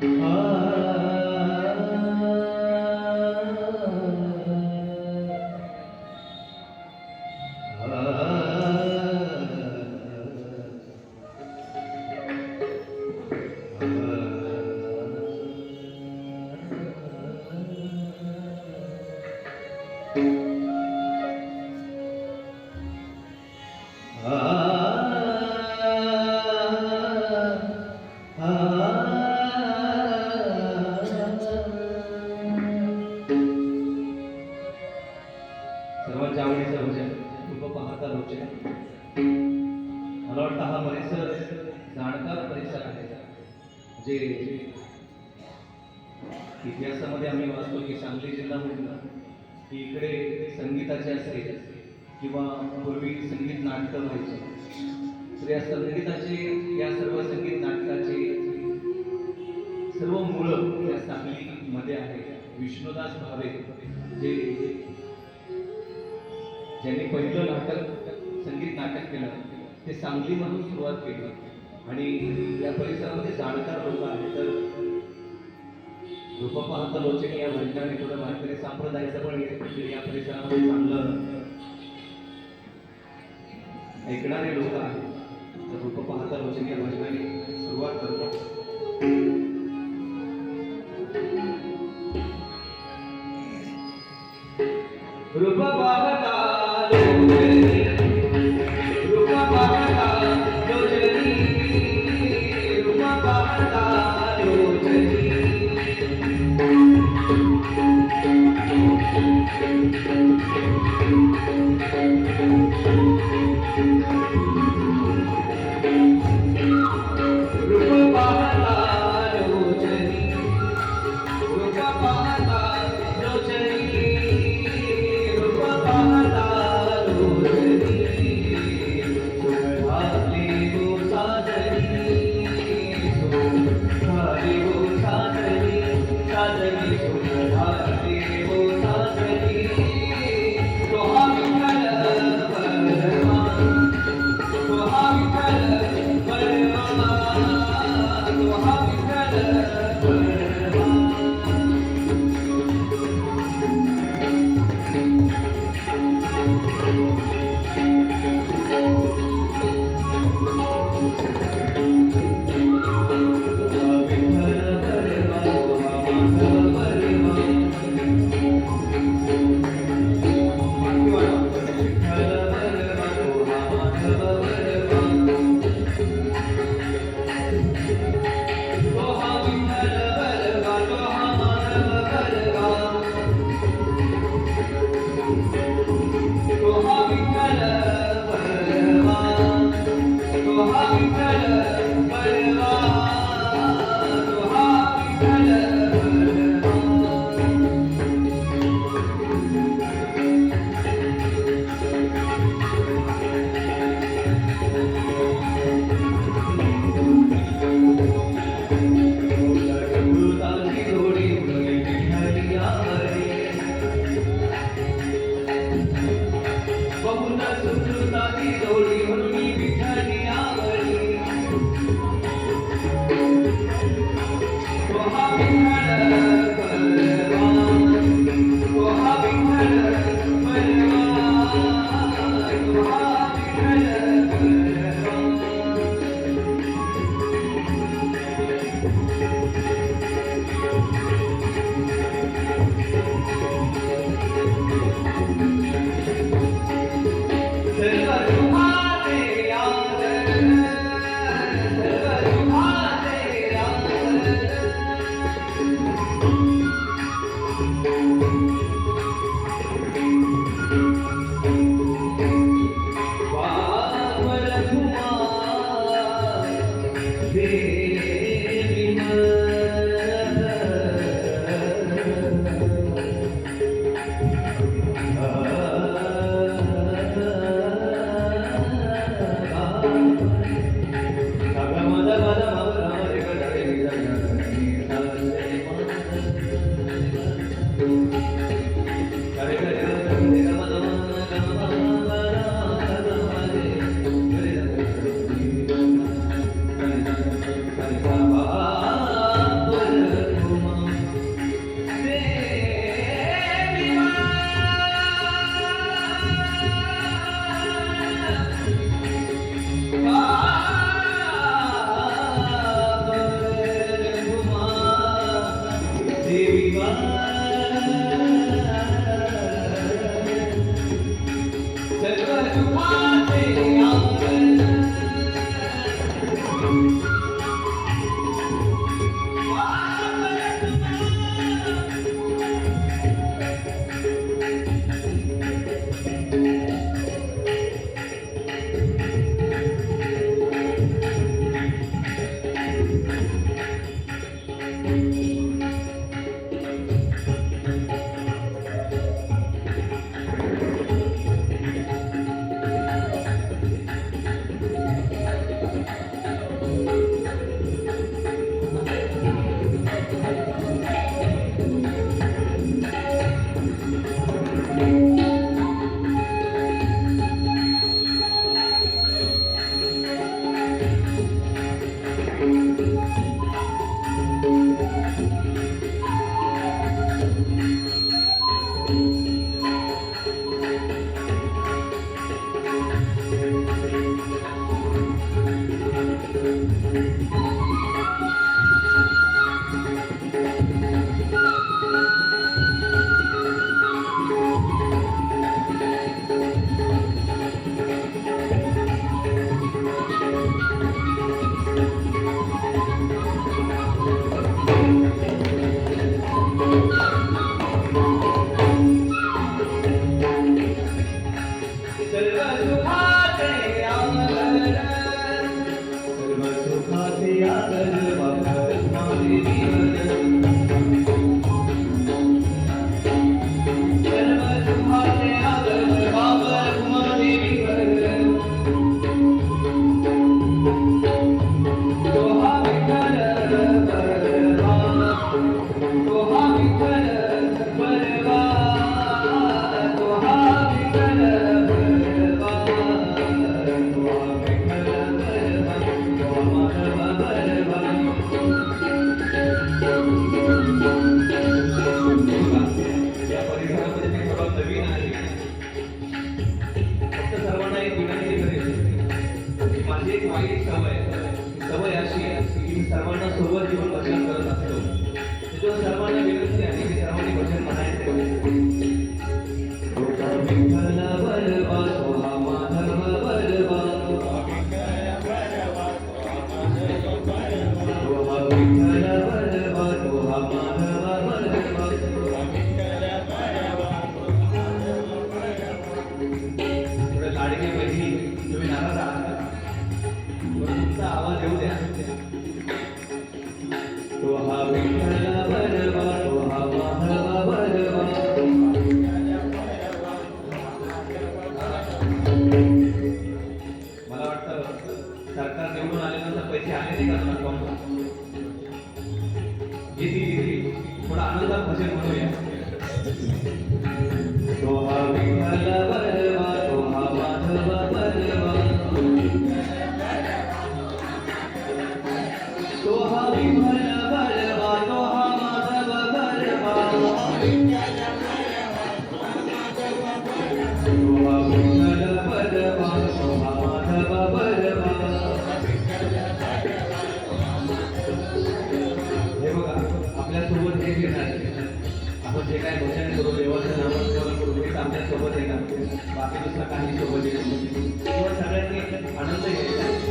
thank mm -hmm. you मला हा परिसर जाणकार परिसर आहे जे इतिहासामध्ये आम्ही वाचतो की सांगली जिल्हा म्हटलं की इकडे संगीताचे असेल किंवा पूर्वी संगीत नाटकं व्हायचे. तर या संगीताचे या सर्व संगीत नाटकाचे सर्व मुळं या सांगलीमध्ये आहे विष्णुदास भावे जे ज्यांनी पहिलं नाटक संगीत नाटक केलं. ते सांगलीमधून सुरुवात केली. आणि या परिसरामध्ये जाणकार लोक आहेत. तर रूप पाहता या भजनाने थोडं वारकरी संप्रदायाचं पण हे- या परिसरामध्ये चांगलं ऐकणारे लोक आहेत. तर रूप पाहता या भजनाने सुरुवात करतो Música माझी एक वाईट सवय सवय अशी की मी सर्वांना सुरुवात घेऊन भजन करत असतो. त्याच्यावर सर्वांना विनंती आहे की सर्वांनी भजन म्हणायचं. आपल्यासोबत हे घेणार आपण जे काय भजन करू देवाचं नामस्मरण करू हेच आमच्यासोबत येणार बाकी दुसरा काही सोबत येत किंवा सगळ्यांनी आनंद घ्यायचा